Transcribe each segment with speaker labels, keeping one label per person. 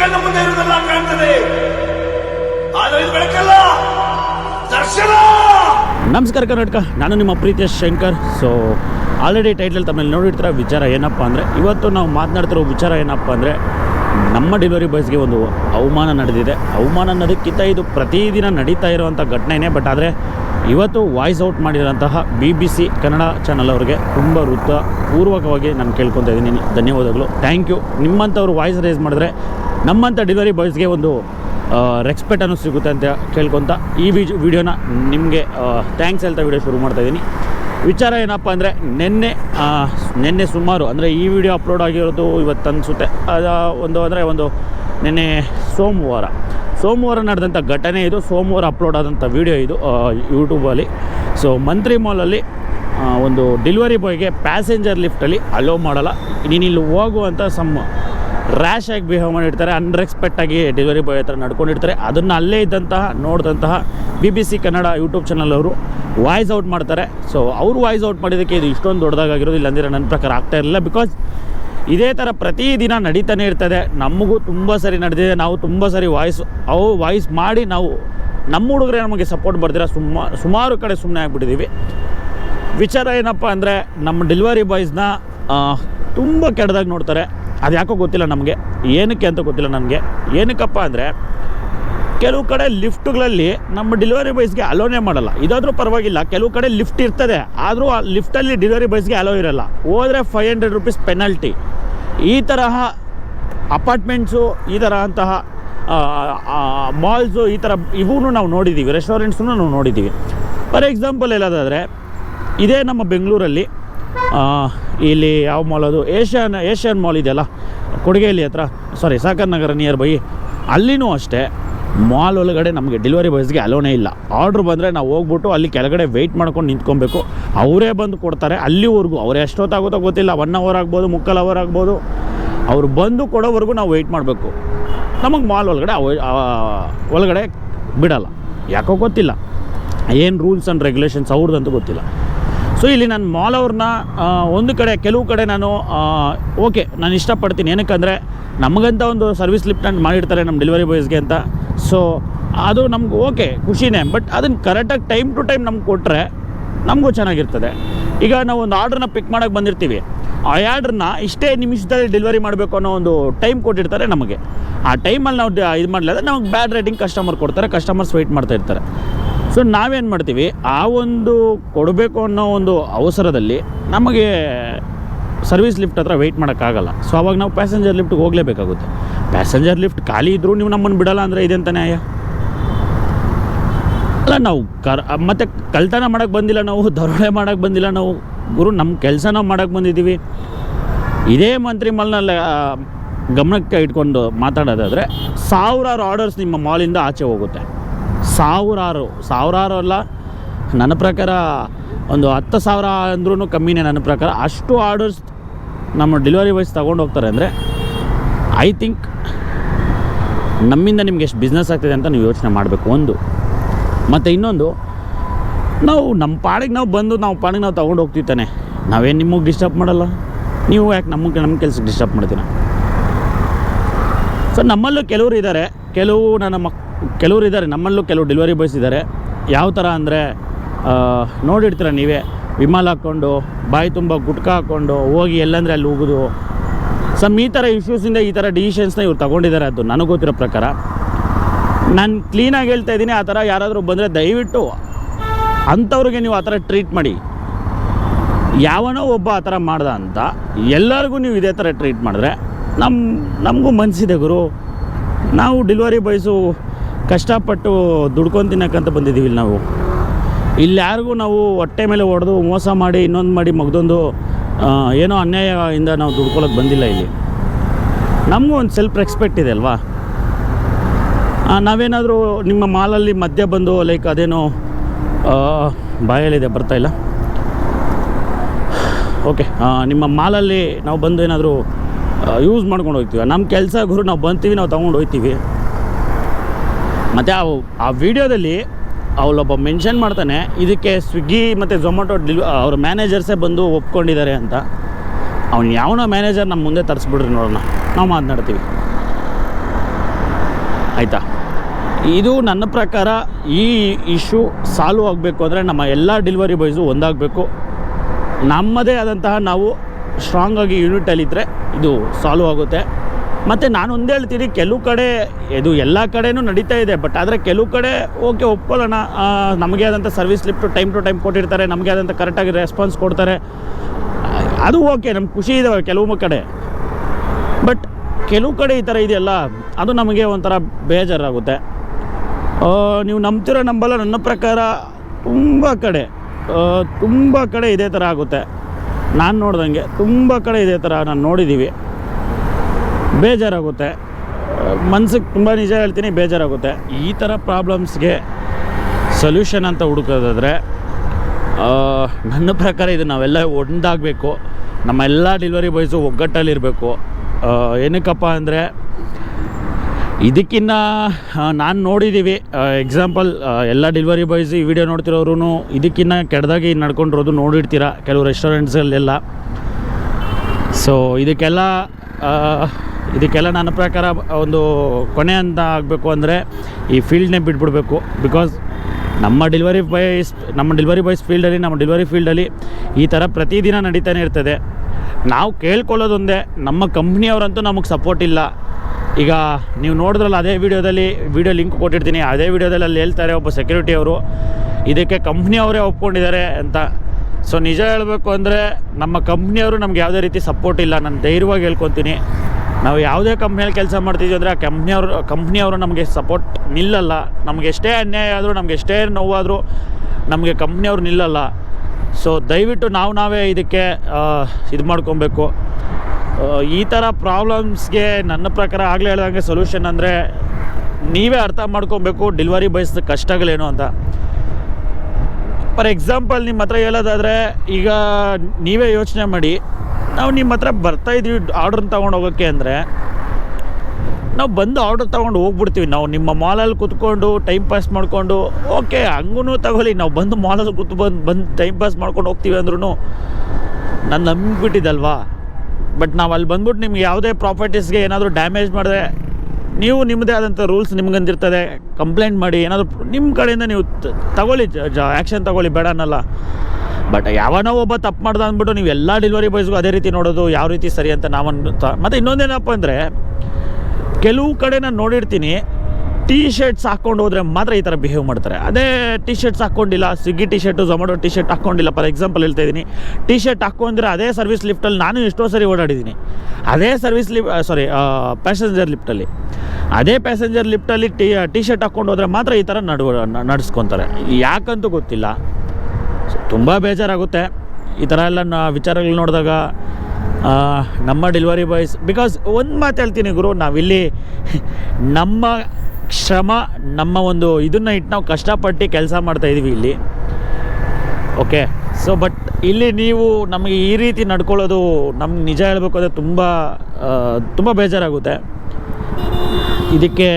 Speaker 1: ಕಣ್ಣ ಮುಂದೆ ಇರುವುದೆಲ್ಲ ಕಾಣ್ತದೆ. ಆದರೆ ಇದು ಬೆಳಕಲ್ಲ, ದರ್ಶನ!
Speaker 2: ನಮಸ್ಕಾರ ಕರ್ನಾಟಕ, ನಾನು ನಿಮ್ಮ ಪ್ರೀತಿಯ ಶಂಕರ್. ಸೊ ಆಲ್ರೆಡಿ ಟೈಟಲ್ ತಮ್ಮಲ್ಲಿ ನೋಡಿರ್ತೀರ, ವಿಚಾರ ಏನಪ್ಪ ಅಂದರೆ, ಇವತ್ತು ನಾವು ಮಾತನಾಡ್ತಿರೋ ವಿಚಾರ ಏನಪ್ಪ ಅಂದರೆ, ನಮ್ಮ ಡೆಲಿವರಿ ಬಾಯ್ಸ್ಗೆ ಒಂದು ಅವಮಾನ ನಡೆದಿದೆ. ಅವಮಾನ ಅನ್ನೋದಕ್ಕಿಂತ ಇದು ಪ್ರತಿದಿನ ನಡೀತಾ ಇರುವಂಥ ಘಟನೆನೇ ಬಟ್ ಆದರೆ ಇವತ್ತು voice out ಮಾಡಿರೋಂತಹ B B C Kannada channel ಅವರಿಗೆ ತುಂಬ ವೃತ್ತ ಪೂರ್ವಕವಾಗಿ ನಾನು ಕೇಳ್ಕೊತಾ ಇದ್ದೀನಿ. ಧನ್ಯವಾದಗಳು. ಥ್ಯಾಂಕ್ ಯು ನಿಮ್ಮಂಥವ್ರು ವಾಯ್ಸ್ ರೇಸ್ ಮಾಡಿದ್ರೆ ನಮ್ಮಂಥ ಡೆಲಿವರಿ ಬಾಯ್ಸ್ಗೆ ಒಂದು ರೆಸ್ಪೆಕ್ಟ್ ಅನ್ನೋ ಸಿಗುತ್ತೆ ಅಂತ ಕೇಳ್ಕೊತ ಈ ವಿಜ್ ವಿಡಿಯೋನ ನಿಮಗೆ ಥ್ಯಾಂಕ್ಸ್ ಹೇಳ್ತಾ ವಿಡಿಯೋ ಶುರು ಮಾಡ್ತಾ ಇದ್ದೀನಿ. ವಿಚಾರ ಏನಪ್ಪ ಅಂದರೆ ನಿನ್ನೆ ನಿನ್ನೆ ಸುಮಾರು, ಅಂದರೆ ಈ ವಿಡಿಯೋ ಅಪ್ಲೋಡ್ ಆಗಿರೋದು ಇವತ್ತು ಅನಿಸುತ್ತೆ. ಅದು ಒಂದು ಅಂದರೆ ಒಂದು ನಿನ್ನೆ ಸೋಮವಾರ. ಸೋಮವಾರ ನಡೆದಂಥ ಘಟನೆ ಇದು, ಸೋಮವಾರ ಅಪ್ಲೋಡ್ ಆದಂಥ ವಿಡಿಯೋ ಇದು ಯೂಟ್ಯೂಬಲ್ಲಿ ಸೊ ಮಂತ್ರಿ ಮಾಲಲ್ಲಿ ಒಂದು ಡೆಲಿವರಿ ಬಾಯ್ಗೆ ಪ್ಯಾಸೆಂಜರ್ ಲಿಫ್ಟಲ್ಲಿ ಅಲೋ ಮಾಡಲ್ಲ. ನೀನಿಲ್ಲಿ ಹೋಗುವಂಥ ಸಮ್ ರ್ಯಾಶ್ ಆಗಿ ಬಿಹೇವ್ ಮಾಡಿರ್ತಾರೆ ಅನ್ಎಕ್ಸ್ಪೆಕ್ಟಾಗಿ ಡೆಲಿವರಿ ಬಾಯ್ ಹತ್ರ ನಡ್ಕೊಂಡಿರ್ತಾರೆ. ಅದನ್ನು ಅಲ್ಲೇ ಇದ್ದಂತಹ, ನೋಡಿದಂತಹ B B C Kannada YouTube channel ಅವರು ವಾಯ್ಸ್ ಔಟ್ ಮಾಡ್ತಾರೆ. ಸೊ ಅವರು ವಾಯ್ಸ್ ಔಟ್ ಮಾಡಿದ್ದಕ್ಕೆ ಇದು ಇಷ್ಟೊಂದು ದೊಡ್ಡದಾಗಿರೋದು. ಇಲ್ಲಾಂದರೆ ನನ್ನ ಪ್ರಕಾರ ಆಗ್ತಾ ಇರಲಿಲ್ಲ ಬಿಕಾಸ್ ಇದೇ ಥರ ಪ್ರತಿದಿನ ನಡೀತಾನೆ ಇರ್ತದೆ. ನಮಗೂ ತುಂಬ ಸರಿ ನಡೆದಿದೆ. ನಾವು ತುಂಬ ಸರಿ ವಾಯ್ಸ್ ಅವು ವಾಯ್ಸ್ ಮಾಡಿ ನಾವು ನಮ್ಮ ಹುಡುಗರೇ ನಮಗೆ ಸಪೋರ್ಟ್ ಬರ್ತೀರ ಸುಮ್ಮ, ಸುಮಾರು ಕಡೆ ಸುಮ್ಮನೆ ಆಗಿಬಿಟ್ಟಿದ್ದೀವಿ ವಿಚಾರ ಏನಪ್ಪ ಅಂದರೆ ನಮ್ಮ ಡೆಲಿವರಿ ಬಾಯ್ಸ್ನ ತುಂಬ ಕೆಟ್ಟದಾಗಿ ನೋಡ್ತಾರೆ. ಅದು ಯಾಕೋ ಗೊತ್ತಿಲ್ಲ ನಮಗೆ, ಏನಕ್ಕೆ ಅಂತ ಗೊತ್ತಿಲ್ಲ ನನಗೆ. ಏನಕ್ಕಪ್ಪ ಅಂದರೆ, ಕೆಲವು ಕಡೆ ಲಿಫ್ಟ್ಗಳಲ್ಲಿ ನಮ್ಮ ಡೆಲಿವರಿ ಬಾಯ್ಸ್ಗೆ ಅಲೋನೇ ಮಾಡಲ್ಲ. ಇದಾದರೂ ಪರವಾಗಿಲ್ಲ, ಕೆಲವು ಕಡೆ ಲಿಫ್ಟ್ ಇರ್ತದೆ, ಆದರೂ ಆ ಲಿಫ್ಟಲ್ಲಿ ಡೆಲಿವರಿ ಬಾಯ್ಸ್ಗೆ ಅಲೋ ಇರಲ್ಲ. ಹೋದರೆ ಫೈವ್ ಹಂಡ್ರೆಡ್ ರುಪೀಸ್ ಪೆನಲ್ಟಿ. ಈ ತರಹ ಅಪಾರ್ಟ್ಮೆಂಟ್ಸು, ಈ ಥರ ಅಂತಹ ಮಾಲ್ಸು, ಈ ಥರ ಇವೂ ನಾವು ನೋಡಿದ್ದೀವಿ ರೆಸ್ಟೋರೆಂಟ್ಸೂ ನಾವು ನೋಡಿದ್ದೀವಿ. ಫಾರ್ ಎಕ್ಸಾಂಪಲ್ ಎಲ್ಲದಾದರೆ ಇದೇ ನಮ್ಮ ಬೆಂಗಳೂರಲ್ಲಿ ಇಲ್ಲಿ ಯಾವ ಮಾಲ್ ಅದು? ಏಷ್ಯನ್ ಏಷ್ಯನ್ ಮಾಲ್ ಇದೆಯಲ್ಲ? ಕೊಡುಗೆಯಲ್ಲಿ ಹತ್ರ. Sorry Sahakar Nagar near by ಅಲ್ಲಿನೂ ಅಷ್ಟೇ. ಮಾಲ್ ಒಳಗಡೆ ನಮಗೆ ಡೆಲಿವರಿ ಬಾಯ್ಸ್ಗೆ ಅಲೋನೇ ಇಲ್ಲ. ಆರ್ಡ್ರ್ ಬಂದರೆ ನಾವು ಹೋಗ್ಬಿಟ್ಟು ಅಲ್ಲಿ ಕೆಳಗಡೆ ವೆಯ್ಟ್ ಮಾಡ್ಕೊಂಡು ನಿಂತ್ಕೊಬೇಕು. ಅವರೇ ಬಂದು ಕೊಡ್ತಾರೆ. ಅಲ್ಲಿವರೆಗೂ ಅವ್ರು ಎಷ್ಟೊತ್ತಾಗುತ್ತೋ ಗೊತ್ತಿಲ್ಲ. ಒನ್ ಅವರ್ ಆಗ್ಬೋದು, ಮುಕ್ಕಾಲು ಅವರ್ ಆಗ್ಬೋದು. ಅವ್ರು ಬಂದು ಕೊಡೋವರೆಗೂ ನಾವು ವೆಯ್ಟ್ ಮಾಡಬೇಕು. ನಮಗೆ ಮಾಲ್ ಒಳಗಡೆ ಒಳಗಡೆ ಬಿಡಲ್ಲ. ಯಾಕೋ ಗೊತ್ತಿಲ್ಲ. ಏನು ರೂಲ್ಸ್ ಆ್ಯಂಡ್ ರೆಗ್ಯುಲೇಷನ್ಸ್ ಅವ್ರದ್ದಂತೂ ಗೊತ್ತಿಲ್ಲ. ಸೊ ಇಲ್ಲಿ ನಾನು ಮಾಲ್ ಅವ್ರನ್ನ ಒಂದು ಕಡೆ, ಕೆಲವು ಕಡೆ ನಾನು ಓಕೆ ನಾನು ಇಷ್ಟಪಡ್ತೀನಿ. ಏನಕ್ಕಂದರೆ, ನಮಗಂತ ಒಂದು ಸರ್ವಿಸ್ ಲಿಫ್ಟ್ ಮಾಡಿರ್ತಾರೆ ನಮ್ಮ ಡೆಲಿವರಿ ಬಾಯ್ಸ್ಗೆ ಅಂತ. ಸೊ ಅದು ನಮ್ಗೆ ಓಕೆ ಖುಷಿನೇ. ಬಟ್ ಅದನ್ನು ಕರೆಕ್ಟಾಗಿ ಟೈಮ್ ಟು ಟೈಮ್ ನಮ್ಗೆ ಕೊಟ್ಟರೆ ನಮಗೂ ಚೆನ್ನಾಗಿರ್ತದೆ. ಈಗ ನಾವು ಒಂದು ಆರ್ಡ್ರನ್ನ ಪಿಕ್ ಮಾಡೋಕ್ಕೆ ಬಂದಿರ್ತೀವಿ. ಆ ಆರ್ಡ್ರನ್ನ ಇಷ್ಟೇ ನಿಮಿಷದಲ್ಲಿ ಡೆಲಿವರಿ ಮಾಡಬೇಕು ಅನ್ನೋ ಒಂದು ಟೈಮ್ ಕೊಟ್ಟಿರ್ತಾರೆ ನಮಗೆ. ಆ ಟೈಮಲ್ಲಿ ನಾವು ಇದು ಮಾಡಲಿಲ್ಲ ನಮಗೆ ಬ್ಯಾಡ್ ರೇಟಿಂಗ್ ಕಸ್ಟಮರ್ ಕೊಡ್ತಾರೆ. ಕಸ್ಟಮರ್ಸ್ ವೆಯ್ಟ್ ಮಾಡ್ತಾ ಇರ್ತಾರೆ. ಸೊ ನಾವೇನು ಮಾಡ್ತೀವಿ? ಆ ಒಂದು ಕೊಡಬೇಕು ಅನ್ನೋ ಒಂದು ಅವಸರದಲ್ಲಿ ನಮಗೆ ಸರ್ವಿಸ್ ಲಿಫ್ಟ್ ಹತ್ರ ವೆಯ್ಟ್ ಮಾಡೋಕ್ಕಾಗಲ್ಲ. ಸೊ ಅವಾಗ ನಾವು ಪ್ಯಾಸೆಂಜರ್ ಲಿಫ್ಟ್ಗೆ ಹೋಗಲೇಬೇಕಾಗುತ್ತೆ. ಪ್ಯಾಸೆಂಜರ್ ಲಿಫ್ಟ್ ಖಾಲಿ ಇದ್ದರೂ ನೀವು ನಮ್ಮನ್ನು ಬಿಡಲ್ಲ ಅಂದರೆ ಇದೆಂತ ನ್ಯಾಯ? ಅಲ್ಲ, ನಾವು ಕರ್, ಮತ್ತು ಕಳ್ತನ ಮಾಡೋಕ್ಕೆ ಬಂದಿಲ್ಲ ನಾವು, ದರೋಡೆ ಮಾಡೋಕ್ಕೆ ಬಂದಿಲ್ಲ ನಾವು. ಗುರು ನಮ್ಮ ಕೆಲಸ ನಾವು ಮಾಡೋಕ್ಕೆ ಬಂದಿದ್ದೀವಿ. ಇದೇ ಮಂತ್ರಿ ಮಾಲ್ನಲ್ಲಿ ಗಮನಕ್ಕೆ ಇಟ್ಕೊಂಡು ಮಾತಾಡೋದಾದರೆ, ಸಾವಿರಾರು ಆರ್ಡರ್ಸ್ ನಿಮ್ಮ ಮಾಲಿಂದ ಆಚೆ ಹೋಗುತ್ತೆ. ಸಾವಿರಾರು ಸಾವಿರಾರು ಅಲ್ಲ, ನನ್ನ ಪ್ರಕಾರ ಒಂದು ಹತ್ತು ಸಾವಿರ ಅಂದ್ರೂ ಕಮ್ಮಿನೇ ನನ್ನ ಪ್ರಕಾರ. ಅಷ್ಟು ಆರ್ಡರ್ಸ್ ನಮ್ಮ ಡೆಲಿವರಿ ಬಾಯ್ಸ್ ತೊಗೊಂಡು ಹೋಗ್ತಾರೆ ಅಂದರೆ ಐ ಥಿಂಕ್ ನಮ್ಮಿಂದ ನಿಮ್ಗೆ ಎಷ್ಟು ಬಿಸ್ನೆಸ್ ಆಗ್ತಿದೆ ಅಂತ ನೀವು ಯೋಚನೆ ಮಾಡಬೇಕು. ಒಂದು. ಮತ್ತು ಇನ್ನೊಂದು, ನಾವು ನಮ್ಮ ಪಾಡಿಗೆ ನಾವು ಬಂದು ನಾವು ಪಾಡಿಗೆ ನಾವು ತೊಗೊಂಡು ಹೋಗ್ತೀವಿ ತಾನೆ ನಾವೇನು ನಿಮಗೆ ಡಿಸ್ಟರ್ಬ್ ಮಾಡಲ್ಲ? ನೀವು ಯಾಕೆ ನಮಗೆ ನಮ್ಮ ಕೆಲಸಕ್ಕೆ ಡಿಸ್ಟರ್ಬ್ ಮಾಡ್ತೀರ? ಸೊ ನಮ್ಮಲ್ಲೂ ಕೆಲವರು ಇದ್ದಾರೆ ಕೆಲವು ನನ್ನ ಮಕ್ ಕೆಲವರು ಇದ್ದಾರೆ, ನಮ್ಮಲ್ಲೂ ಕೆಲವು ಡೆಲಿವರಿ ಬಾಯ್ಸ್ ಇದ್ದಾರೆ. ಯಾವ ಥರ ಅಂದರೆ ನೋಡಿರ್ತೀರ ನೀವೇ, ವಿಮಾಲ್ ಹಾಕ್ಕೊಂಡು ಬಾಯಿ ತುಂಬ ಗುಟ್ಕ ಹಾಕ್ಕೊಂಡು ಹೋಗಿ ಎಲ್ಲಂದರೆ ಅಲ್ಲಿ ಹೋಗೋದು ಸಮ್ ಈ ಥರ ಇಶ್ಯೂಸಿಂದ ಈ ಥರ ಡಿಸಿಷನ್ಸ್ನ ಇವ್ರು ತಗೊಂಡಿದ್ದಾರೆ ಅದು ನನಗೆ ಗೊತ್ತಿರೋ ಪ್ರಕಾರ. ನಾನು ಕ್ಲೀನಾಗಿ ಹೇಳ್ತಾ ಇದ್ದೀನಿ, ಆ ಥರ ಯಾರಾದರೂ ಬಂದರೆ ದಯವಿಟ್ಟು ಅಂಥವ್ರಿಗೆ ನೀವು ಆ ಥರ ಟ್ರೀಟ್ ಮಾಡಿ. ಯಾವನೋ ಒಬ್ಬ ಆ ಥರ ಮಾಡ್ದ ಅಂತ ಎಲ್ಲರಿಗೂ ನೀವು ಇದೇ ಥರ ಟ್ರೀಟ್ ಮಾಡಿದ್ರೆ ನಮ್ಮ ನಮಗೂ ಮನಸ್ಸಿದೆ ಗುರು. ನಾವು ಡೆಲಿವರಿ ಬಾಯ್ಸು ಕಷ್ಟಪಟ್ಟು ದುಡ್ಕೊಂಡು ತಿನ್ನಕ್ಕಂತ ಬಂದಿದ್ದೀವಿ ಇಲ್ಲಿ ನಾವು. ಇಲ್ಲಿ ಯಾರಿಗೂ ನಾವು ಹೊಟ್ಟೆ ಮೇಲೆ ಹೊಡೆದು ಮೋಸ ಮಾಡಿ ಇನ್ನೊಂದು ಮಾಡಿ ಮಗದೊಂದು ಏನೋ ಅನ್ಯಾಯದಿಂದ ನಾವು ದುಡ್ಕೊಳ್ಳೋಕೆ ಬಂದಿಲ್ಲ ಇಲ್ಲಿ. ನಮಗೂ ಒಂದು ಸೆಲ್ಫ್ ರೆಸ್ಪೆಕ್ಟ್ ಇದೆ ಅಲ್ವಾ? ನಾವೇನಾದರೂ ನಿಮ್ಮ ಮಾಲಲ್ಲಿ ಮಧ್ಯ ಬಂದು ಲೈಕ್ ಅದೇನೋ ಬಾಯಲ್ಲಿದೆ ಬರ್ತಾ ಇಲ್ಲ? ಓಕೆ ನಿಮ್ಮ ಮಾಲಲ್ಲಿ ನಾವು ಬಂದು ಏನಾದರೂ ಯೂಸ್ ಮಾಡ್ಕೊಂಡು ಹೋಗ್ತೀವಿ? ನಮ್ಮ ಕೆಲಸ ಗುರು, ನಾವು ಬಂತೀವಿ, ನಾವು ತೊಗೊಂಡು ಹೋಗ್ತೀವಿ. ಮತ್ತು ಆ ಆ ವಿಡಿಯೋದಲ್ಲಿ ಅವಳೊಬ್ಬ ಮೆನ್ಷನ್ ಮಾಡ್ತಾನೆ, ಇದಕ್ಕೆ ಸ್ವಿಗ್ಗಿ ಮತ್ತು ಝೊಮ್ಯಾಟೊ ಡಿಲ್ ಅವ್ರ ಮ್ಯಾನೇಜರ್ಸೇ ಬಂದು ಒಪ್ಕೊಂಡಿದ್ದಾರೆ ಅಂತ. ಅವ್ನು ಯಾವನೋ ಮ್ಯಾನೇಜರ್ ನಮ್ಮ ಮುಂದೆ ತರಿಸ್ಬಿಡ್ರಿ ನೋಡೋಣ. ನಾವು ಮಾತನಾಡ್ತೀವಿ. ಆಯಿತಾ? ಇದು ನನ್ನ ಪ್ರಕಾರ ಈ ಇಶ್ಯೂ ಸಾಲ್ವ್ ಆಗಬೇಕು ಅಂದರೆ ನಮ್ಮ ಎಲ್ಲ ಡೆಲಿವರಿ ಬಾಯ್ಸು ಒಂದಾಗಬೇಕು. ನಮ್ಮದೇ ಆದಂತಹ ನಾವು ಸ್ಟ್ರಾಂಗಾಗಿ ಯೂನಿಟಲ್ಲಿದ್ದರೆ ಇದು ಸಾಲ್ವ್ ಆಗುತ್ತೆ. ಮತ್ತು ನಾನು ಒಂದೇ ಹೇಳ್ತೀನಿ, ಕೆಲವು ಕಡೆ ಇದು ಎಲ್ಲ ಕಡೆನೂ ನಡೀತಾ ಇದೆ ಬಟ್ ಆದರೆ ಕೆಲವು ಕಡೆ ಓಕೆ ಒಪ್ಕೊಳ್ಳೋಣ. ನಮಗೆ ಆದಂಥ service lift time to time ಕೊಟ್ಟಿರ್ತಾರೆ, ನಮಗೆ ಆದಂಥ ಕರೆಕ್ಟಾಗಿ ರೆಸ್ಪಾನ್ಸ್ ಕೊಡ್ತಾರೆ. ಅದು ಓಕೆ ನಮ್ಗೆ ಖುಷಿ ಇದಾವೆ ಕೆಲವು ಕಡೆ. ಬಟ್ ಕೆಲವು ಕಡೆ ಈ ಥರ ಇದೆಯಲ್ಲ, ಅದು ನಮಗೆ ಒಂಥರ ಬೇಜಾರಾಗುತ್ತೆ. ನೀವು ನಂಬ್ತಿರೋ ನಂಬಲ್ಲ, ನನ್ನ ಪ್ರಕಾರ ತುಂಬ ಕಡೆ ತುಂಬ ಕಡೆ ಇದೇ ಥರ ಆಗುತ್ತೆ. ನಾನು ನೋಡ್ದಂಗೆ ತುಂಬ ಕಡೆ ಇದೇ ಥರ ನಾನು ನೋಡಿದ್ದೀವಿ ಬೇಜಾರಾಗುತ್ತೆ. ಮನ್ಸಿಗೆ ತುಂಬ ನಿಜ ಹೇಳ್ತೀನಿ, ಬೇಜಾರಾಗುತ್ತೆ. ಈ ಥರ ಪ್ರಾಬ್ಲಮ್ಸ್ಗೆ ಸೊಲ್ಯೂಷನ್ ಅಂತ ಹುಡುಕೋದಾದ್ರೆ ನನ್ನ ಪ್ರಕಾರ ಇದು ನಾವೆಲ್ಲ ಒಂದಾಗಬೇಕು. ನಮ್ಮ ಎಲ್ಲ ಡೆಲಿವರಿ ಬಾಯ್ಸು ಒಗ್ಗಟ್ಟಲ್ಲಿರಬೇಕು. ಏನಕ್ಕಪ್ಪ ಅಂದರೆ, ಇದಕ್ಕಿನ್ನ ನಾನು ನೋಡಿದ್ದೀವಿ ಎಕ್ಸಾಂಪಲ್ ಎಲ್ಲ ಡೆಲಿವರಿ ಬಾಯ್ಸ್ ಈ ವಿಡಿಯೋ ನೋಡ್ತಿರೋರು ಇದಕ್ಕಿನ್ನ ಕೆಡ್ದಾಗಿ ನಡ್ಕೊಂಡಿರೋದು ನೋಡಿರ್ತೀರ, ಕೆಲವು ರೆಸ್ಟೋರೆಂಟ್ಸಲ್ಲೆಲ್ಲ ಸೊ ಇದಕ್ಕೆಲ್ಲ ಇದಕ್ಕೆಲ್ಲ ನನ್ನ ಪ್ರಕಾರ ಒಂದು ಕೊನೆ ಅಂತ ಆಗಬೇಕು ಅಂದರೆ ಈ ಫೀಲ್ಡ್ನೇ ಬಿಟ್ಬಿಡಬೇಕು. ಬಿಕಾಸ್ ನಮ್ಮ ಡೆಲಿವರಿ ಬಾಯ್ಸ್ ನಮ್ಮ ಡೆಲಿವರಿ ಬಾಯ್ಸ್ ಫೀಲ್ಡಲ್ಲಿ ನಮ್ಮ ಡೆಲಿವರಿ ಫೀಲ್ಡಲ್ಲಿ ಈ ಥರ ಪ್ರತಿದಿನ ನಡೀತಾನೆ ಇರ್ತದೆ. ನಾವು ಕೇಳ್ಕೊಳ್ಳೋದೊಂದೇ, ನಮ್ಮ ಕಂಪ್ನಿಯವರಂತೂ ನಮಗೆ ಸಪೋರ್ಟ್ ಇಲ್ಲ. ಈಗ ನೀವು ನೋಡಿದ್ರಲ್ಲ, ಅದೇ ವಿಡಿಯೋದಲ್ಲಿ ವಿಡಿಯೋ ಲಿಂಕ್ ಕೊಟ್ಟಿರ್ತೀನಿ. ಅದೇ ವಿಡಿಯೋದಲ್ಲಿ ಅಲ್ಲಿ ಹೇಳ್ತಾರೆ ಒಬ್ಬ ಸೆಕ್ಯೂರಿಟಿ ಅವರು, ಇದಕ್ಕೆ ಕಂಪ್ನಿಯವರೇ ಒಪ್ಕೊಂಡಿದ್ದಾರೆ ಅಂತ. ಸೊ ನಿಜ ಹೇಳಬೇಕು ಅಂದರೆ ನಮ್ಮ ಕಂಪ್ನಿಯವರು ನಮ್ಗೆ ಯಾವುದೇ ರೀತಿ ಸಪೋರ್ಟ್ ಇಲ್ಲ. ನಾನು ಧೈರ್ಯವಾಗಿ ಹೇಳ್ಕೊತೀನಿ. ನಾವು ಯಾವುದೇ ಕಂಪ್ನಿಯಲ್ಲಿ ಕೆಲಸ ಮಾಡ್ತಿದ್ವಿ ಅಂದರೆ ಆ ಕಂಪ್ನಿಯವರು ಕಂಪ್ನಿಯವರು ನಮಗೆ ಸಪೋರ್ಟ್ ನಿಲ್ಲಲ್ಲ. ನಮಗೆ ಎಷ್ಟೇ ಅನ್ಯಾಯ ಆದರೂ, ನಮಗೆ ಎಷ್ಟೇ ನೋವಾದರೂ ನಮಗೆ ಕಂಪ್ನಿಯವರು ನಿಲ್ಲಲ್ಲ. ಸೊ ದಯವಿಟ್ಟು ನಾವು ನಾವೇ ಇದಕ್ಕೆ ಇದು ಮಾಡ್ಕೊಬೇಕು. ಈ ಥರ ಪ್ರಾಬ್ಲಮ್ಸ್ಗೆ ನನ್ನ ಪ್ರಕಾರ ಆಗಲೇ ಹೇಳ್ದಂಗೆ ಸೊಲ್ಯೂಷನ್ ಅಂದರೆ ನೀವೇ ಅರ್ಥ ಮಾಡ್ಕೊಬೇಕು ಡೆಲಿವರಿ ಬಾಯ್ಸ್ ಕಷ್ಟಗಳೇನು ಅಂತ. ಫಾರ್ ಎಕ್ಸಾಂಪಲ್ ನಿಮ್ಮ ಹತ್ರ ಹೇಳೋದಾದರೆ, ಈಗ ನೀವೇ ಯೋಚನೆ ಮಾಡಿ ನಾವು ನಿಮ್ಮ ಹತ್ರ ಬರ್ತಾ ಇದ್ವಿ ಆರ್ಡ್ರ್ ತೊಗೊಂಡು ಹೋಗೋಕ್ಕೆ ಅಂದರೆ, ನಾವು ಬಂದು ಆರ್ಡರ್ ತೊಗೊಂಡು ಹೋಗ್ಬಿಡ್ತೀವಿ. ನಾವು ನಿಮ್ಮ ಮಾಲಲ್ಲಿ ಕುತ್ಕೊಂಡು ಟೈಮ್ ಪಾಸ್ ಮಾಡಿಕೊಂಡು ಓಕೆ ಹಂಗೂ ತಗೊಳ್ಳಿ. ನಾವು ಬಂದು ಮಾಲಲ್ಲಿ ಕೂತ್ ಬಂದು ಬಂದು ಟೈಮ್ ಪಾಸ್ ಮಾಡ್ಕೊಂಡು ಹೋಗ್ತೀವಿ ಅಂದ್ರೂ ನಾನು ನಂಬಿಬಿಟ್ಟಿದ್ದಲ್ವಾ? ಬಟ್ ನಾವು ಅಲ್ಲಿ ಬಂದ್ಬಿಟ್ಟು ನಿಮ್ಗೆ ಯಾವುದೇ ಪ್ರಾಪರ್ಟೀಸ್ಗೆ ಏನಾದರೂ ಡ್ಯಾಮೇಜ್ ಮಾಡಿದ್ರೆ ನೀವು ನಿಮ್ಮದೇ ಆದಂಥ ರೂಲ್ಸ್ ನಿಮ್ಗಂದಿರ್ತದೆ ಕಂಪ್ಲೇಂಟ್ ಮಾಡಿ ಏನಾದರೂ ನಿಮ್ಮ ಕಡೆಯಿಂದ ನೀವು ತಗೊಳ್ಳಿ ಆ್ಯಕ್ಷನ್ ತಗೊಳ್ಳಿ ಬೇಡ ಅನ್ನಲ್ಲ ಬಟ್ ಯಾವನೋ ಒಬ್ಬ ತಪ್ಪು ಮಾಡ್ದ ಅಂದ್ಬಿಟ್ಟು ನೀವು ಎಲ್ಲ ಡೆಲಿವರಿ ಬಾಯ್ಸ್ಗೂ ಅದೇ ರೀತಿ ನೋಡೋದು ಯಾವ ರೀತಿ ಸರಿ ಅಂತ ನಾವು ಮತ್ತು ಇನ್ನೊಂದೇನಪ್ಪ ಅಂದರೆ ಕೆಲವು ಕಡೆ ನಾನು ನೋಡಿರ್ತೀನಿ ಟೀ ಶರ್ಟ್ಸ್ ಹಾಕ್ಕೊಂಡು ಹೋದರೆ ಮಾತ್ರ ಈ ಥರ ಬಿಹೇವ್ ಮಾಡ್ತಾರೆ. ಅದೇ T shirts ಹಾಕ್ಕೊಂಡಿಲ್ಲ Swiggy T shirt Zomato T shirt ಹಾಕ್ಕೊಂಡಿಲ್ಲ for example ಹೇಳ್ತಾ ಇದ್ದೀನಿ. ಟೀ ಶರ್ಟ್ ಹಾಕ್ಕೊಂಡ್ರೆ ಅದೇ ಸರ್ವಿಸ್ ಲಿಫ್ಟಲ್ಲಿ ನಾನು ಎಷ್ಟೋ ಸರಿ ಓಡಾಡಿದ್ದೀನಿ. ಅದೇ ಸರ್ವಿಸ್ ಲಿಫ್ಟ್ ಸಾರಿ ಪ್ಯಾಸೆಂಜರ್ ಲಿಫ್ಟಲ್ಲಿ ಅದೇ ಪ್ಯಾಸೆಂಜರ್ ಲಿಫ್ಟಲ್ಲಿ ಟಿ ಟಿ ಶರ್ಟ್ ಹಾಕ್ಕೊಂಡು ಹೋದರೆ ಮಾತ್ರ ಈ ಥರ ನಡುವ ನಡೆಸ್ಕೊತಾರೆ. ಯಾಕಂತೂ ಗೊತ್ತಿಲ್ಲ. ತುಂಬ ಬೇಜಾರಾಗುತ್ತೆ. ಈ ಥರ ಎಲ್ಲ ವಿಚಾರಗಳು ನೋಡಿದಾಗ ನಮ್ಮ ಡೆಲಿವರಿ ಬಾಯ್ಸ್ ಬಿಕಾಸ್ ಒಂದು ಮಾತು ಹೇಳ್ತೀನಿ ಗುರು, ನಾವಿಲ್ಲಿ ನಮ್ಮ ಶ್ರಮ, ನಮ್ಮ ಒಂದು ಇದನ್ನು ಇಟ್ಟು ನಾವು ಕಷ್ಟಪಟ್ಟು ಕೆಲಸ ಮಾಡ್ತಾಯಿದ್ದೀವಿ ಇಲ್ಲಿ. ಓಕೆ ಸೊ ಬಟ್ ಇಲ್ಲಿ ನೀವು ನಮಗೆ ಈ ರೀತಿ ನಡ್ಕೊಳ್ಳೋದು ನಮ್ಗೆ ನಿಜ ಹೇಳಬೇಕು ಅಂದರೆ ತುಂಬ ತುಂಬ ಬೇಜಾರಾಗುತ್ತೆ. ಇದಕ್ಕೆ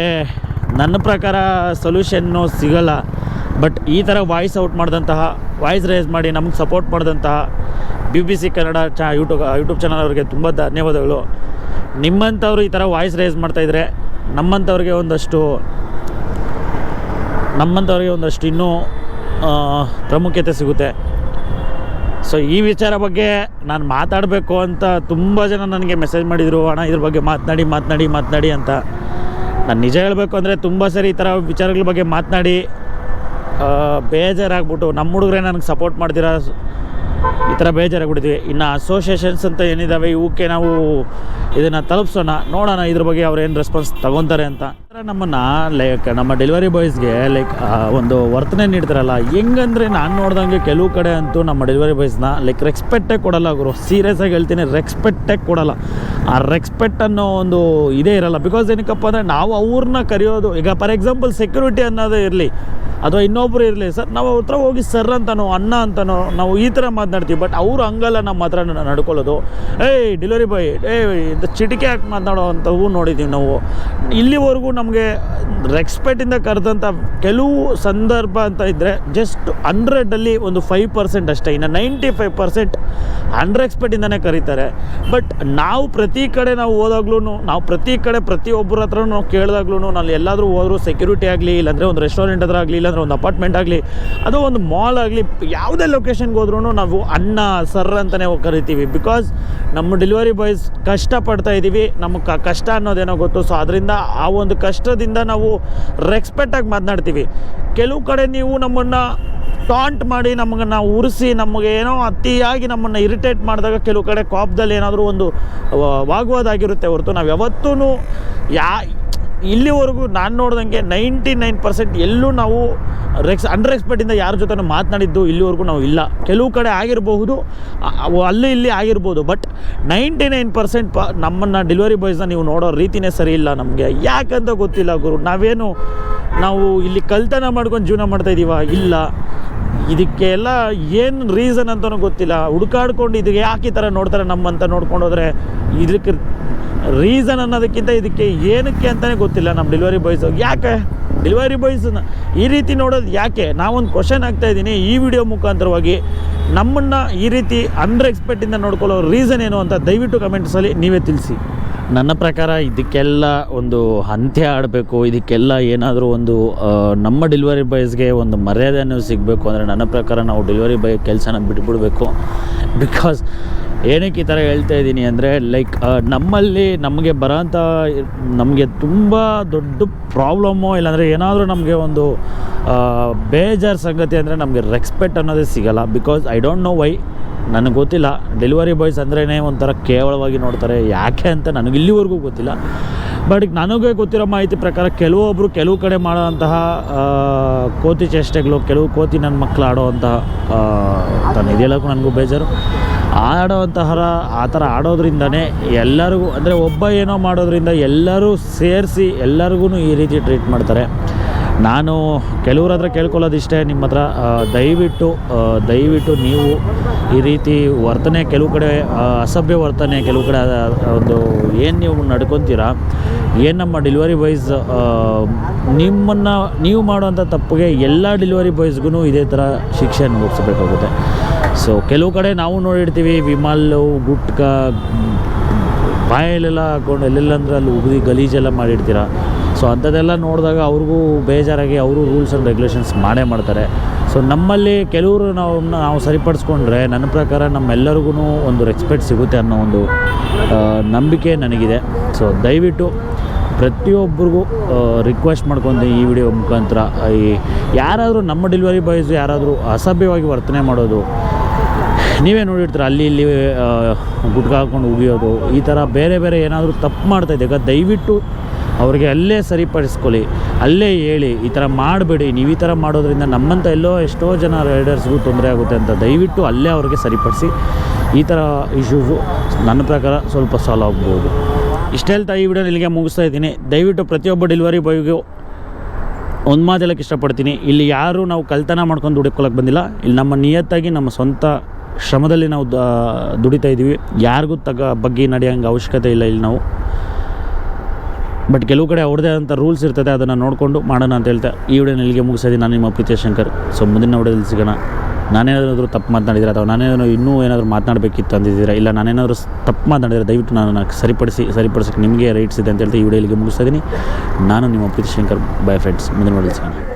Speaker 2: ನನ್ನ ಪ್ರಕಾರ ಸೊಲ್ಯೂಷನ್ನು ಸಿಗಲ್ಲ. ಬಟ್ ಈ ಥರ ವಾಯ್ಸ್ ಔಟ್ ಮಾಡಿದಂತಹ ವಾಯ್ಸ್ ರೇಸ್ ಮಾಡಿ ನಮ್ಗೆ ಸಪೋರ್ಟ್ ಮಾಡಿದಂತಹ ಬಿ ಬಿ ಸಿ ಕನ್ನಡ ಚಾ ಯೂಟ್ಯೂಬ್ ಯೂಟ್ಯೂಬ್ ಚಾನಲ್ ಅವರಿಗೆ ತುಂಬ ಧನ್ಯವಾದಗಳು. ನಿಮ್ಮಂಥವ್ರು ಈ ಥರ ವಾಯ್ಸ್ ರೇಸ್ ಮಾಡ್ತಾಯಿದ್ರೆ ನಮ್ಮಂಥವ್ರಿಗೆ ಒಂದಷ್ಟು ನಮ್ಮಂಥವ್ರಿಗೆ ಒಂದಷ್ಟು ಇನ್ನೂ ಪ್ರಾಮುಖ್ಯತೆ ಸಿಗುತ್ತೆ. ಸೊ ಈ ವಿಚಾರ ಬಗ್ಗೆ ನಾನು ಮಾತಾಡಬೇಕು ಅಂತ ತುಂಬ ಜನ ನನಗೆ ಮೆಸೇಜ್ ಮಾಡಿದರು. ಅಣ್ಣ, ಇದ್ರ ಬಗ್ಗೆ ಮಾತನಾಡಿ ಮಾತನಾಡಿ ಮಾತನಾಡಿ ಅಂತ. ನಾನು ನಿಜ ಹೇಳಬೇಕು ಅಂದರೆ ತುಂಬ ಸರಿ ಈ ಥರ ವಿಚಾರಗಳ ಬಗ್ಗೆ ಮಾತನಾಡಿ. ಬೇಜಾರಾಗ್ಬಿಟ್ಟು ನಮ್ಮ ಹುಡುಗರೇ ನನಗೆ ಸಪೋರ್ಟ್ ಮಾಡ್ತೀರಾ ಈ ಥರ ಬೇಜಾರಾಗ್ಬಿಟ್ಟಿದ್ವಿ. ಇನ್ನು ಅಸೋಸಿಯೇಷನ್ಸ್ ಅಂತ ಏನಿದ್ದಾವೆ ಇವಕ್ಕೆ ನಾವು ಇದನ್ನು ತಲುಪಿಸೋಣ. ನೋಡೋಣ ಇದ್ರ ಬಗ್ಗೆ ಅವ್ರು ಏನು ರೆಸ್ಪಾನ್ಸ್ ತಗೊತಾರೆ ಅಂತ. ನಮ್ಮನ್ನು ಲೈಕ್ ನಮ್ಮ ಡೆಲಿವರಿ ಬಾಯ್ಸ್ಗೆ ಲೈಕ್ ಒಂದು ವರ್ತನೆ ನೀಡ್ತಾರಲ್ಲ, ಹೆಂಗಂದ್ರೆ ನಾನು ನೋಡ್ದಂಗೆ ಕೆಲವು ಕಡೆ ಅಂತೂ ನಮ್ಮ ಡೆಲಿವರಿ ಬಾಯ್ಸ್ನ ಲೈಕ್ ರೆಸ್ಪೆಕ್ಟೇ ಕೊಡಲ್ಲ ಗುರು. ಸೀರಿಯಸ್ ಆಗಿ ಹೇಳ್ತೀನಿ ರೆಕ್ಸ್ಪೆಕ್ಟೇ ಕೊಡಲ್ಲ. ಆ ರೆಕ್ಸ್ಪೆಕ್ಟ್ ಅನ್ನೋ ಒಂದು ಇದೇ ಇರಲ್ಲ. ಬಿಕಾಸ್ ಏನಕ್ಕಪ್ಪ ಅಂದರೆ ನಾವು ಅವ್ರನ್ನ ಕರೆಯೋದು, ಈಗ ಫಾರ್ ಎಕ್ಸಾಂಪಲ್ ಸೆಕ್ಯೂರಿಟಿ ಅನ್ನೋದೇ ಇರಲಿ. ಅಥವಾ ಇನ್ನೊಬ್ಬರು ಇರಲಿ ಸರ್, ನಾವು ಅವ್ರ ಹತ್ರ ಹೋಗಿ ಸರ್ ಅಂತನೋ, ಅಣ್ಣ ಅಂತನೋ, ನಾವು ಈ ಥರ ಮಾತನಾಡ್ತೀವಿ. ಬಟ್ ಅವರು ಹಂಗಲ್ಲ, ನಮ್ಮ ಹತ್ರ ನಡ್ಕೊಳ್ಳೋದು. ಏಯ್ ಡೆಲಿವರಿ ಬಾಯ್ ಏಯ್, ಇದು ಚಿಟಿಕೆ ಹಾಕಿ ಮಾತನಾಡೋ ಅಂಥವು ನೋಡಿದ್ದೀವಿ ನಾವು. ಇಲ್ಲಿವರೆಗೂ ನಮಗೆ ರೆಕ್ಸ್ಪೆಕ್ಟಿಂದ ಕರೆದಂಥ ಕೆಲವು ಸಂದರ್ಭ ಅಂತ ಇದ್ದರೆ ಜಸ್ಟ್ ಹಂಡ್ರೆಡಲ್ಲಿ ಒಂದು ಫೈವ್ ಪರ್ಸೆಂಟ್ ಅಷ್ಟೇ. ಇನ್ನು ನೈಂಟಿ ಫೈವ್ ಪರ್ಸೆಂಟ್ ಅನ್ರೆಕ್ಸ್ಪೆಕ್ಟಿಂದನೇ ಕರೀತಾರೆ. ಬಟ್ ನಾವು ಪ್ರತಿ ಕಡೆ ನಾವು ಹೋದಾಗ್ಲೂ, ನಾವು ಪ್ರತಿ ಕಡೆ ಪ್ರತಿಯೊಬ್ಬರ ಹತ್ರ ನಾವು ಕೇಳಿದಾಗ್ಲೂ ನಾನು ಎಲ್ಲಾದರೂ ಹೋದರೂ ಸೆಕ್ಯೂರಿಟಿ ಆಗಲಿ, ಇಲ್ಲಾಂದರೆ ಒಂದು ರೆಸ್ಟೋರೆಂಟ್ ಹತ್ರ ಆಗಲಿ ಇಲ್ಲಾಂದರೆ ಒಂದು ಅಪಾರ್ಟ್ಮೆಂಟ್ ಆಗಲಿ, ಅದು ಒಂದು ಮಾಲ್ ಆಗಲಿ, ಯಾವುದೇ ಲೊಕೇಶನ್ಗೆ ಹೋದ್ರೂ ನಾವು ಅಣ್ಣ ಸರ್ ಅಂತಲೇ ಕರಿತೀವಿ. ಬಿಕಾಸ್ ನಮ್ಮ ಡೆಲಿವರಿ ಬಾಯ್ಸ್ ಕಷ್ಟಪಡ್ತಾ ಇದ್ದೀವಿ. ನಮಗೆ ಕಷ್ಟ ಅನ್ನೋದೇನೋ ಗೊತ್ತು. ಸೊ ಅದರಿಂದ ಆ ಒಂದು ಕಷ್ಟದಿಂದ ನಾವು ರೆಸ್ಪೆಕ್ಟಾಗಿ ಮಾತನಾಡ್ತೀವಿ. ಕೆಲವು ಕಡೆ ನೀವು ನಮ್ಮನ್ನು ಟಾಂಟ್ ಮಾಡಿ ನಮಗೆ ನಾವು ಉರಿಸಿ, ನಮಗೆ ಏನೋ ಅತಿಯಾಗಿ ನಮ್ಮನ್ನು ಇರಿಟೇಟ್ ಮಾಡಿದಾಗ ಕೆಲವು ಕಡೆ ಕಾಪ್ದಲ್ಲಿ ಏನಾದರೂ ಒಂದು ವಾಗ್ವಾದಾಗಿರುತ್ತೆ ಹೊರತು. ನಾವು ಯಾವತ್ತೂ ಯಾ ಇಲ್ಲಿವರೆಗೂ ನಾನು ನೋಡ್ದಂಗೆ ನೈಂಟಿ ನೈನ್ ಪರ್ಸೆಂಟ್ ಎಲ್ಲೂ ನಾವು ರೆಕ್ಸ್ ಅನ್ರೆಸ್ಪೆಕ್ಟಿಂದ ಯಾರ ಜೊತೆ ಮಾತನಾಡಿದ್ದು ಇಲ್ಲಿವರೆಗೂ ನಾವು ಇಲ್ಲ. ಕೆಲವು ಕಡೆ ಆಗಿರಬಹುದು ಅಲ್ಲಿ ಇಲ್ಲಿ ಆಗಿರ್ಬೋದು ಬಟ್ ನೈಂಟಿ ನೈನ್ ಪರ್ಸೆಂಟ್ ಪ, ನಮ್ಮನ್ನು ಡೆಲಿವರಿ ಬಾಯ್ಸ್ನ ನೀವು ನೋಡೋ ರೀತಿನೇ ಸರಿ ಇಲ್ಲ ನಮಗೆ. ಯಾಕಂತ ಗೊತ್ತಿಲ್ಲ ಗುರು, ನಾವೇನು ನಾವು ಇಲ್ಲಿ ಕಲ್ತನ ಮಾಡ್ಕೊಂಡು ಜೀವನ ಮಾಡ್ತಾ ಇದ್ದೀವ ಇಲ್ಲ. ಇದಕ್ಕೆ ಎಲ್ಲ ಏನು ರೀಸನ್ ಅಂತಲೂ ಗೊತ್ತಿಲ್ಲ. ಹುಡುಕಾಡ್ಕೊಂಡು ಇದಕ್ಕೆ ಯಾಕೆ ಈ ಥರ ನೋಡ್ತಾರೆ ನಮ್ಮಂತ ನೋಡ್ಕೊಂಡು ಹೋದರೆ ಇದಕ್ಕೆ ರೀಸನ್ ಅನ್ನೋದಕ್ಕಿಂತ ಇದಕ್ಕೆ ಏನಕ್ಕೆ ಅಂತಲೇ ಗೊತ್ತಿಲ್ಲ ನಮ್ಮ ಡೆಲಿವರಿ ಬಾಯ್ಸ್ ಯಾಕೆ? ಡೆಲಿವರಿ ಬಾಯ್ಸನ್ನ ಈ ರೀತಿ ನೋಡೋದು ಯಾಕೆ? ನಾವೊಂದು ಕ್ವಶನ್ ಆಗ್ತಾ ಇದ್ದೀನಿ. ಈ ವಿಡಿಯೋ ಮುಖಾಂತರವಾಗಿ ನಮ್ಮನ್ನು ಈ ರೀತಿ ಅಂಡರ್ ಎಕ್ಸ್ಪೆಕ್ಟಿಂದ ನೋಡ್ಕೊಳ್ಳೋ ರೀಸನ್ ಏನು ಅಂತ ದಯವಿಟ್ಟು ಕಮೆಂಟ್ಸಲ್ಲಿ ನೀವೇ ತಿಳಿಸಿ. ನನ್ನ ಪ್ರಕಾರ ಇದಕ್ಕೆಲ್ಲ ಒಂದು ಅಂತ್ಯ ಆಡಬೇಕು. ಇದಕ್ಕೆಲ್ಲ ಏನಾದರೂ ಒಂದು ನಮ್ಮ ಡೆಲಿವರಿ ಬಾಯ್ಸ್ಗೆ ಒಂದು ಮರ್ಯಾದೆ ಸಿಗಬೇಕು. ಅಂದರೆ ನನ್ನ ಪ್ರಕಾರ ನಾವು ಡೆಲಿವರಿ ಬಾಯ್ ಕೆಲಸನ ಬಿಟ್ಬಿಡಬೇಕು. ಬಿಕಾಸ್ ಏನಕ್ಕೆ ಈ ಥರ ಹೇಳ್ತಾ ಇದ್ದೀನಿ ಅಂದರೆ ಲೈಕ್ ನಮ್ಮಲ್ಲಿ ನಮಗೆ ಬರೋಂಥ, ನಮಗೆ ತುಂಬ ದೊಡ್ಡ ಪ್ರಾಬ್ಲಮ್ಮು ಇಲ್ಲಾಂದರೆ ಏನಾದರೂ ನಮಗೆ ಒಂದು ಬೇಜಾರ್ ಸಂಗತಿ ಅಂದರೆ ನಮಗೆ ರೆಸ್ಪೆಕ್ಟ್ ಅನ್ನೋದೇ ಸಿಗಲ್ಲ. Because I don't know why ನನಗೆ ಗೊತ್ತಿಲ್ಲ. ಡೆಲಿವರಿ ಬಾಯ್ಸ್ ಅಂದ್ರೇ ಒಂಥರ ಕೇವಲವಾಗಿ ನೋಡ್ತಾರೆ. ಯಾಕೆ ಅಂತ ನನಗೆ ಇಲ್ಲಿವರೆಗೂ ಗೊತ್ತಿಲ್ಲ. ಬಟ್ ನನಗೆ ಗೊತ್ತಿರೋ ಮಾಹಿತಿ ಪ್ರಕಾರ ಕೆಲವೊಬ್ಬರು ಕೆಲವು ಕಡೆ ಮಾಡೋವಂತಹ ಕೋತಿ ಚೇಷ್ಟೆಗಳು, ಕೆಲವು ಕೋತಿ ನನ್ನ ಮಕ್ಕಳು ಆಡೋವಂತಹ ತನ್ನ ಇದೆಲ್ಲಕ್ಕೂ ನನಗೂ ಬೇಜಾರು. ಆಡೋವಂತಹ ಆ ಥರ ಆಡೋದ್ರಿಂದನೇ ಎಲ್ಲರಿಗೂ, ಅಂದರೆ ಒಬ್ಬ ಏನೋ ಮಾಡೋದ್ರಿಂದ ಎಲ್ಲರೂ ಸೇರಿಸಿ ಎಲ್ಲರಿಗೂ ಈ ರೀತಿ ಟ್ರೀಟ್ ಮಾಡ್ತಾರೆ. ನಾನು ಕೆಲವ್ರ ಹತ್ರ ಕೇಳ್ಕೊಳ್ಳೋದಿಷ್ಟೇ, ನಿಮ್ಮ ಹತ್ರ ದಯವಿಟ್ಟು ದಯವಿಟ್ಟು ನೀವು ಈ ರೀತಿ ವರ್ತನೆ, ಕೆಲವು ಕಡೆ ಅಸಭ್ಯ ವರ್ತನೆ, ಕೆಲವು ಕಡೆ ಒಂದು ಏನು ನೀವು ನಡ್ಕೊತೀರಾ, ಏನು ನಮ್ಮ ಡೆಲಿವರಿ ಬಾಯ್ಸ್ ನಿಮ್ಮನ್ನು, ನೀವು ಮಾಡುವಂಥ ತಪ್ಪಿಗೆ ಎಲ್ಲ ಡೆಲಿವರಿ ಬಾಯ್ಸ್ಗೂ ಇದೇ ಥರ ಶಿಕ್ಷೆ ಅನುಭವಿಸ್ಬೇಕಾಗುತ್ತೆ. ಸೊ ಕೆಲವು ಕಡೆ ನಾವು ನೋಡಿರ್ತೀವಿ, ವಿಮಲ್ಲು, ಗುಟ್ಕ ಬಾಯಲ್ಲೆಲ್ಲ ಹಾಕೊಂಡು ಎಲ್ಲೆಲ್ಲಂದ್ರೆ ಅಲ್ಲಿ ಉಗಿದು ಗಲೀಜೆಲ್ಲ ಮಾಡಿರ್ತೀರ? ಸೊ ಅಂಥದ್ದೆಲ್ಲ ನೋಡಿದಾಗ ಅವ್ರಿಗೂ ಬೇಜಾರಾಗಿ ಅವರು ರೂಲ್ಸ್ ಆ್ಯಂಡ್ ರೆಗ್ಯುಲೇಷನ್ಸ್ ಮಾಡೇ ಮಾಡ್ತಾರೆ. ಸೊ ನಮ್ಮಲ್ಲಿ ಕೆಲವರು ನಾವು ನಾವು ಸರಿಪಡಿಸ್ಕೊಂಡ್ರೆ ನನ್ನ ಪ್ರಕಾರ ನಮ್ಮೆಲ್ಲರಿಗೂ ಒಂದು ರೆಸ್ಪೆಕ್ಟ್ ಸಿಗುತ್ತೆ ಅನ್ನೋ ಒಂದು ನಂಬಿಕೆ ನನಗಿದೆ. ಸೊ ದಯವಿಟ್ಟು ಪ್ರತಿಯೊಬ್ಬರಿಗೂ ರಿಕ್ವೆಸ್ಟ್ ಮಾಡ್ಕೊಂಡು ಈ ವಿಡಿಯೋ ಮುಖಾಂತರ ಈ ಯಾರಾದರೂ ನಮ್ಮ ಡೆಲಿವರಿ ಬಾಯ್ಸ್ ಯಾರಾದರೂ ಅಸಭ್ಯವಾಗಿ ವರ್ತನೆ ಮಾಡೋದು ನೀವೇ ನೋಡಿರ್ತೀರ, ಅಲ್ಲಿ ಇಲ್ಲಿ ಗುಡ್ಗ ಹಾಕ್ಕೊಂಡು ಉಗಿಯೋದು, ಈ ಥರ ಬೇರೆ ಬೇರೆ ಏನಾದರೂ ತಪ್ಪು ಮಾಡ್ತಾ ಇದ್ದಾಗ ದಯವಿಟ್ಟು ಅವ್ರಿಗೆ ಅಲ್ಲೇ ಸರಿಪಡಿಸ್ಕೊಳ್ಳಿ, ಅಲ್ಲೇ ಹೇಳಿ, ಈ ಥರ ಮಾಡಬೇಡಿ, ನೀವು ಈ ಥರ ಮಾಡೋದ್ರಿಂದ ನಮ್ಮಂಥ ಎಲ್ಲೋ ಎಷ್ಟೋ ಜನ ರೈಡರ್ಸ್ಗೂ ತೊಂದರೆ ಆಗುತ್ತೆ ಅಂತ ದಯವಿಟ್ಟು ಅಲ್ಲೇ ಅವ್ರಿಗೆ ಸರಿಪಡಿಸಿ, ಈ ಥರ ಇಶ್ಯೂಸು ನನ್ನ ಪ್ರಕಾರ ಸ್ವಲ್ಪ ಸಾಲ್ವ್ ಆಗ್ಬೋದು. ಇಷ್ಟೇ ಹೇಳ್ತಾ ಈ ವಿಡಿಯೋ ಇಲ್ಲಿಗೆ ಮುಗಿಸ್ತಾ ಇದ್ದೀನಿ. ದಯವಿಟ್ಟು ಪ್ರತಿಯೊಬ್ಬ ಡೆಲಿವರಿ ಬಾಯ್ಗೂ ಒಂದು ಮಾತು ಇಷ್ಟಪಡ್ತೀನಿ. ಇಲ್ಲಿ ಯಾರು ನಾವು ಕಲ್ತನ ಮಾಡ್ಕೊಂಡು ದುಡ್ಕೊಳ್ಳೋಕೆ ಬಂದಿಲ್ಲ. ಇಲ್ಲಿ ನಮ್ಮ ನಿಯತ್ತಾಗಿ ನಮ್ಮ ಸ್ವಂತ ಶ್ರಮದಲ್ಲಿ ನಾವು ದುಡಿತಾ ಇದ್ದೀವಿ. ಯಾರಿಗೂ ತಗ ಬಗ್ಗೆ ನಡೆಯೋಂಗೆ ಅವಶ್ಯಕತೆ ಇಲ್ಲ ಇಲ್ಲಿ ನಾವು. ಬಟ್ ಕೆಲವು ಕಡೆ ಅವ್ರದೇ ಆದಂಥ ರೂಲ್ಸ್ ಇರ್ತದೆ, ಅದನ್ನು ನೋಡಿಕೊಂಡು ಮಾಡೋಣ ಅಂತ ಹೇಳ್ತಾ ಈ ವಿಡಿಯೋನ ಇಲ್ಲಿಗೆ ಮುಗಿಸಿದ್ದೀನಿ ನಾನು ನಿಮ್ಮ ಪ್ರೀತಿಯ ಶಂಕರ್. ಸೊ ಮುಂದಿನ ವಿಡಿಯೋದಲ್ಲಿ ಸಿಗೋಣ. ನಾನೇನಾದರೂ ತಪ್ಪು ಮಾತನಾಡಿದ್ರೆ ಅಥವಾ ನಾನೇನಾದರೂ ಇನ್ನೂ ಏನಾದರೂ ಮಾತನಾಡಬೇಕಿತ್ತು ಅಂದಿದ್ದೀರಾ? ಇಲ್ಲ ನಾನೇನಾದರೂ ತಪ್ಪು ಮಾತನಾಡಿದರೆ ದಯವಿಟ್ಟು ನಾನು ಸರಿಪಡಿಸಿ, ಸರಿಪಡಿಸೋಕ್ಕೆ ನಿಮಗೆ ರೈಟ್ಸ್ ಇದೆ ಅಂತ ಹೇಳ್ತಾ ಈ ವಿಡಿಯೋ ಇಲ್ಲಿಗೆ ಮುಗಿಸ್ತಾ ಇದ್ದೀನಿ. ನಾನು ನಿಮ್ಮ ಪ್ರೀತಿ ಶಂಕರ್. ಬೈ ಫ್ರೆಂಡ್ಸ್ ಮುಂದಿನ ವಿಡಿಯೋದಲ್ಲಿ ಸಿಗೋಣ.